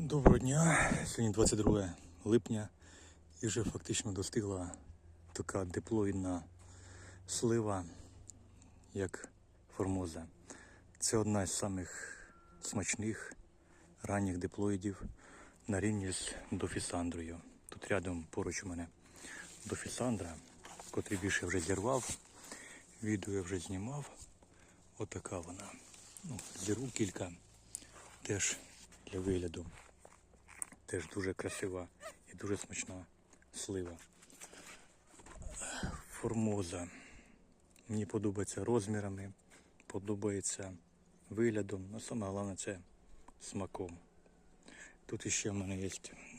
Доброго дня. Сьогодні 22 липня і вже фактично достигла така диплоїдна слива, як формоза. Це одна з самих смачних ранніх диплоїдів на рівні з дофісандрою. Тут рядом поруч у мене дофісандра, котрий більше вже зірвав. Відео я вже знімав. Отака вона. Ну, зірву кілька теж для вигляду. Теж дуже красива і дуже смачна слива. Формоза. Мені подобається розмірами, подобається виглядом, але саме головне це смаком. Тут іще в мене є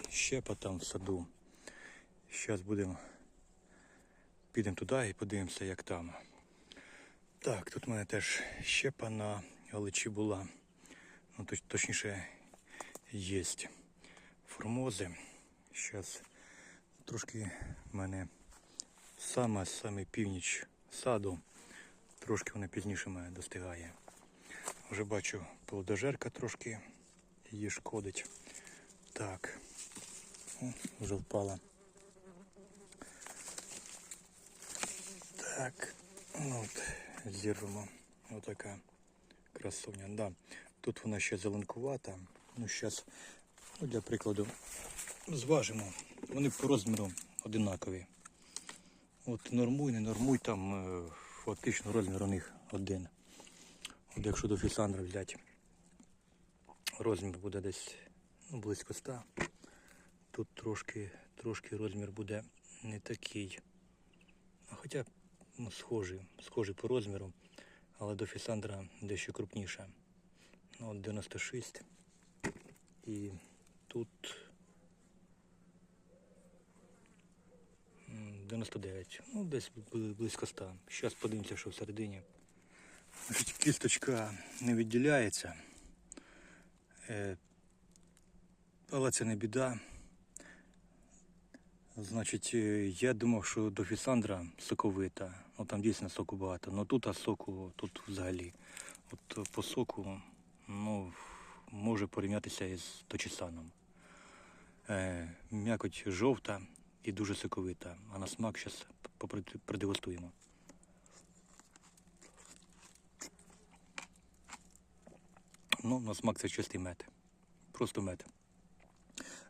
щепа там в саду. Зараз будемо підемо туди і подивимося, як там. Так, тут в мене теж щепа на галичі була. Ну, точніше, є формози. Зараз трошки в мене саме саме північ саду. Трошки вона пізніше мене достигає. Вже бачу плодожерка трошки її шкодить. Так. О, вже впала. Так. Ну, от, зірвемо. Отака красуня. Да. Тут вона ще зеленкувата. Ну, зараз, ну, для прикладу, зважимо. Вони по розміру одинакові. От нормуй, не нормуй, там е, фактично розмір у них один. От якщо до фісандра взяти, розмір буде десь ну, близько 100. Тут трошки, трошки розмір буде не такий. Хоча ну, схожий, схожий по розміру, але до фісандра дещо крупніше. Ну, от 96. І тут 99. Ну, десь близько 100. Зараз подивимося, що всередині. Кісточка не відділяється. Е, але це не біда. Значить, е, я думав, що до фісандра соковита. Ну там дійсно соку багато. але тут а соку тут взагалі. От е, по соку ну, може порівнятися із точисаном. Е, м'якоть жовта і дуже соковита. А на смак зараз продегустуємо. Ну, на смак це чистий мед. Просто мед.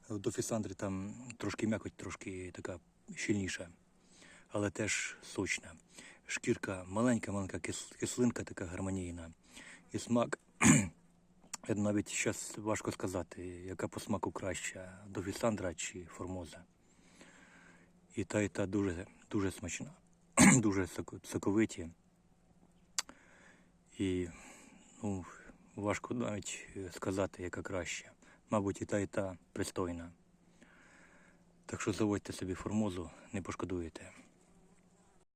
До фісандри там трошки м'якоть, трошки така щільніша, але теж сочна. Шкірка маленька, маленька кислинка, така гармонійна. І смак, навіть зараз важко сказати, яка по смаку краща, до фісандра чи формоза. І та, і та дуже, дуже смачна, дуже соковиті. І ну, важко навіть е, сказати, яка краща. Мабуть, і та, і та пристойна. Так що заводьте собі формозу, не пошкодуєте.